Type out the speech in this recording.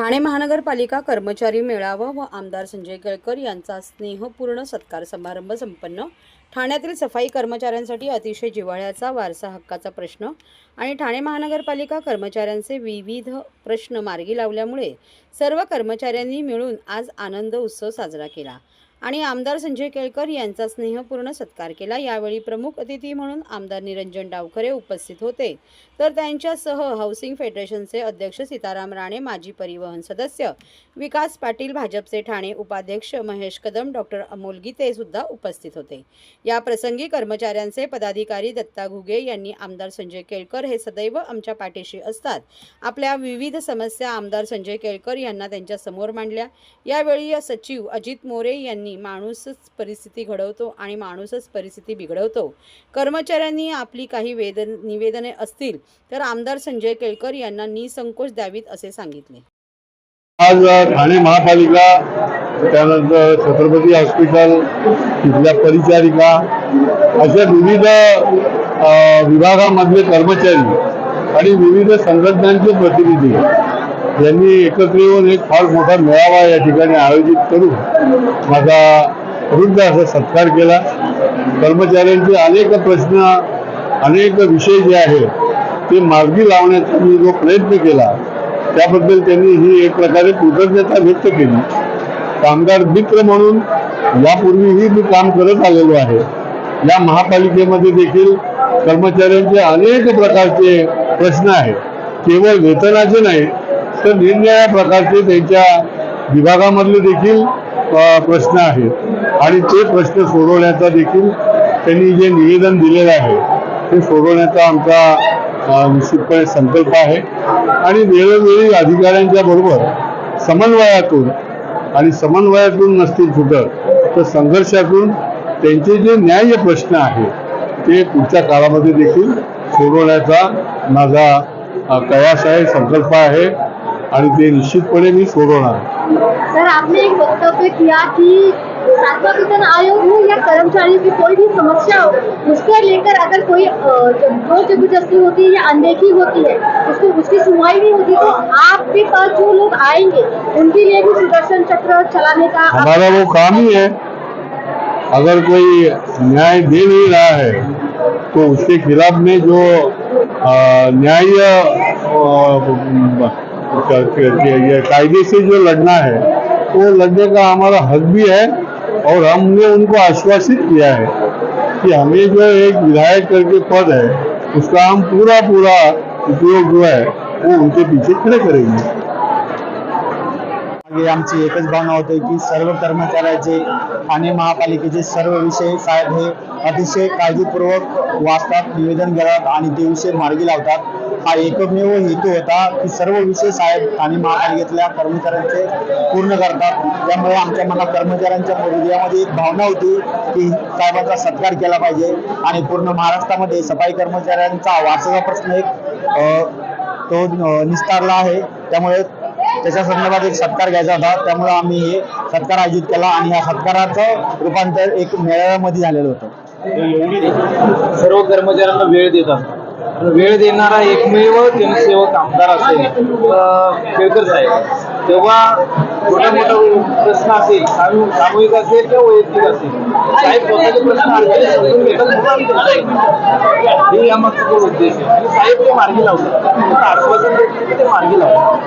ठाणे महानगरपालिका कर्मचारी मेळावा व आमदार संजय केळकर यांचा स्नेहपूर्ण सत्कार समारंभ संपन्न. ठाण्यातील सफाई कर्मचाऱ्यांसाठी अतिशय जिव्हाळ्याचा वारसा हक्काचा प्रश्न आणि ठाणे महानगरपालिका कर्मचाऱ्यांचे विविध प्रश्न मार्गी लावल्यामुळे सर्व कर्मचाऱ्यांनी मिळून आज आनंद उत्सव साजरा केला. आणि आमदार संजय केळकर यांचा स्नेहपूर्ण सत्कार केला. यावेळी प्रमुख अतिथी म्हणून आमदार निरंजन डावखरे उपस्थित होते. तर त्यांच्यासह हाऊसिंग फेडरेशनचे अध्यक्ष सीताराम राणे माजी परिवहन सदस्य विकास पाटील भाजपचे ठाणे उपाध्यक्ष महेश कदम डॉक्टर अमोल गीते सुद्धा उपस्थित होते. या प्रसंगी कर्मचाऱ्यांचे पदाधिकारी दत्ता घुगे यांनी आमदार संजय केळकर हे सदैव आमच्या पाठीशी असतात. आपल्या विविध समस्या आमदार संजय केळकर यांना त्यांच्यासमोर मांडल्या. यावेळी सचिव अजित मोरे यांनी माणूसच परिस्थिती घडवतो आणि माणूसच परिस्थिती बिघडवतो. कर्मचाऱ्यांनी आपली काही वेदन निवेदने असतील तर आमदार संजय केळकर यांना निसंकोच द्यावीत असे सांगितले. आज ठाणे महापालिका त्यानंतर छत्रपती हॉस्पिटल तिथल्या परिचारिका अशा विविध विभागामधले कर्मचारी आणि विविध संघटनांचे प्रतिनिधी यांनी एकत्र येऊन एक फार मोठा मेळावा या ठिकाणी आयोजित करून माझा वृद्ध असा सत्कार केला. कर्मचाऱ्यांचे अनेक प्रश्न अनेक विषय जे आहेत ते मार्गी लावण्याचा मी जो प्रयत्न केला त्याबद्दल त्यांनी ही एक प्रकारे कृतज्ञता व्यक्त केली. कामगार मित्र म्हणून यापूर्वीही मी काम करत आलेलो आहे. या महापालिकेमध्ये देखील कर्मचाऱ्यांचे अनेक प्रकारचे प्रश्न आहेत. केवळ वेतनाचे नाही तर निरनिराळ्या प्रकारचे त्यांच्या विभागामधले देखील प्रश्न आहेत. आणि ते प्रश्न सोडवण्याचा देखील त्यांनी जे निवेदन दिलेलं आहे ते सोडवण्याचा आमचा निश्चितपणे संकल्प आहे. आणि वेळोवेळी अधिकाऱ्यांच्या बरोबर समन्वयातून आणि समन्वयातून नसतील सुटत तर संघर्षातून त्यांचे जे न्याय्य प्रश्न आहेत ते पुढच्या काळामध्ये देखील सोडवण्याचा माझा कयास आहे संकल्प आहे. आणि ते निश्चितपणे मी सोडवणार. सर आपने एक वक्तव्य किया कि सातवां वेतन आयोग हो या कर्मचारियों की कोई भी समस्या हो उसको लेकर अगर कोई ज़ोर ज़बरदस्ती होती है या अनदेखी होती है उसको उसकी सुनवाई नहीं होती तो आपके पास जो लोग आएँगे उनके लिए भी सुदर्शन चक्र चलाने का हमारा वो काम ही है। अगर कोई न्याय दे नहीं रहा है तो उसके खिलाफ में जो न्याय कायदे से जो लड़ना है वो लड़ने का हमारा हक भी है और हमने उनको आश्वासित किया है कि हमें जो एक विधायक करके पद है, उसका हम पूरा पूरा उपयोग जो है, वो उनके पीछे खड़े करेंगे। आमची एकच भावना होते की सर्व कर्मचाऱ्याचे आणि महापालिकेचे सर्व विषय साहेब हे अतिशय काळजीपूर्वक वाचतात निवेदन करतात आणि ते विषय मार्गी लावतात. हा एकमेव हेतू होता की सर्व विषय साहेब आणि महापालिकेतल्या कर्मचाऱ्यांचे पूर्ण करतात. त्यामुळे आमच्या मनात कर्मचाऱ्यांच्या हृदयामध्ये एक भावना होती की साहेबांचा सत्कार केला पाहिजे आणि पूर्ण महाराष्ट्रामध्ये सफाई कर्मचाऱ्यांचा वारसाचा प्रश्न एक तो निस्तारला आहे. त्यामुळे त्याच्या संदर्भात एक सत्कार घ्यायचा होता. त्यामुळे आम्ही हे सत्कार आयोजित केला आणि या सत्काराचं रूपांतर एक मेळाव्यामध्ये झालेलं होतं. सर्व कर्मचाऱ्यांना वेळ देतात. वेळ देणारा एकमेव जनसेवक आमदार असेल केळकर साहेब. तेव्हा मोठा मोठा प्रश्न असेल सामूहिक असेल किंवा वैयक्तिक असेल? साहेब स्वतःचे प्रश्न घेतात. यामागचा जो उद्देश आहे. म्हणजे साहेब ते मार्गी लावतात. आश्वासन देतात ते मार्गी लावतात.